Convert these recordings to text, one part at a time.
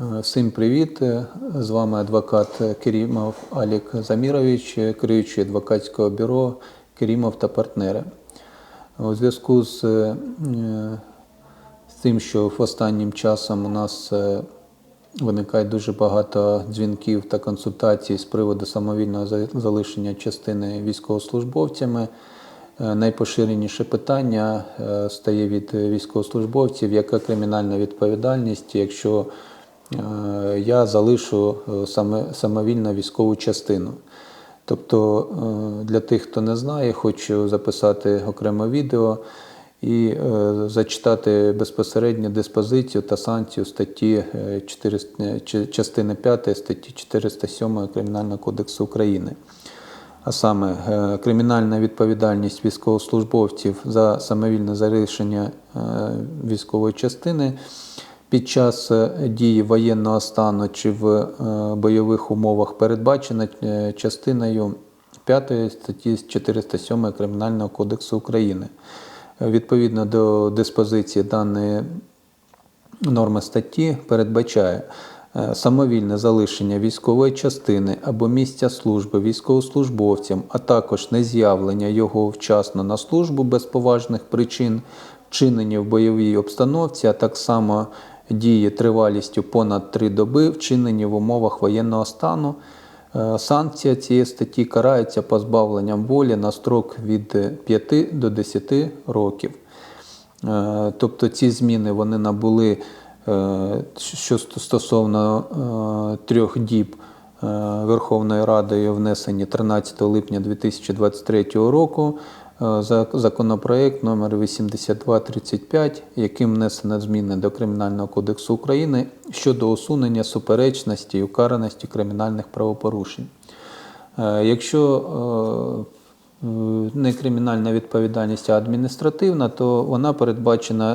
Всім привіт! З вами адвокат Керімов Алік Замірович, керуючий адвокатського бюро Керімов та партнери. У зв'язку з, е, з тим, що в останнім часом у нас е, виникає дуже багато дзвінків та консультацій з приводу самовільного залишення частини військовослужбовцями. Е, Найпоширеніше питання стає від військовослужбовців, яка кримінальна відповідальність, якщо я залишу е, саме, самовільно військову частину. Тобто, е, для тих, хто не знає, хочу записати окреме відео і е, зачитати безпосередньо диспозицію та санкцію статті е, 400, частини 5 статті 407 Кримінального кодексу України. А саме е, кримінальна відповідальність військовослужбовців за самовільне залишення е, військової частини під час е, дії воєнного стану чи в е, бойових умовах передбачена е, частиною 5 статті 407 Кримінального кодексу України. Відповідно до диспозиції даної Норма статті передбачає самовільне залишення військової частини або місця служби військовослужбовцям, а також нез'явлення його вчасно на службу без поважних причин, вчинення в бойовій обстановці, а так само дії тривалістю понад три доби, вчинені в умовах воєнного стану. Е, Санкція цієї статті карається позбавленням волі на строк від 5 до 10 років. Е, Тобто ці зміни вони набули, е, що стосовно трьох діб Верховною Радою внесені 13 липня 2023 року законопроект номер 8235, яким внесено зміни до Кримінального кодексу України щодо усунення суперечності і укараності кримінальних правопорушень. Е, Якщо е, не кримінальна відповідальність, а адміністративна, то вона передбачена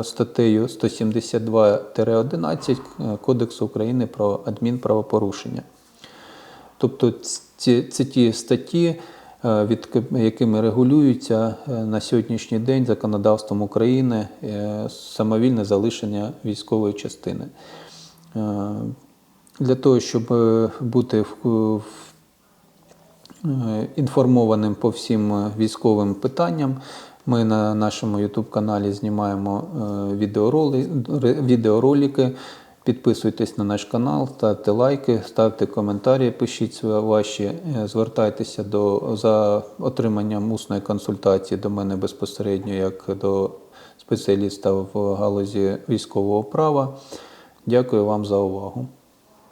е, статтею 172-11 Кодексу України про адмінправопорушення. Тобто ці, ті статті, е, від, якими регулюється е, на сьогоднішній день законодавством України е, самовільне залишення військової частини. Е, Для того, щоб е, бути е, інформованим по всім е, військовим питанням. Ми на нашому YouTube каналі знімаємо е, відеоролики. Підписуйтесь на наш канал, ставте лайки, ставте коментарі, пишіть ваші, е, звертайтеся до, за отриманням усної консультації до мене безпосередньо як до спеціаліста в галузі військового права. Дякую вам за увагу.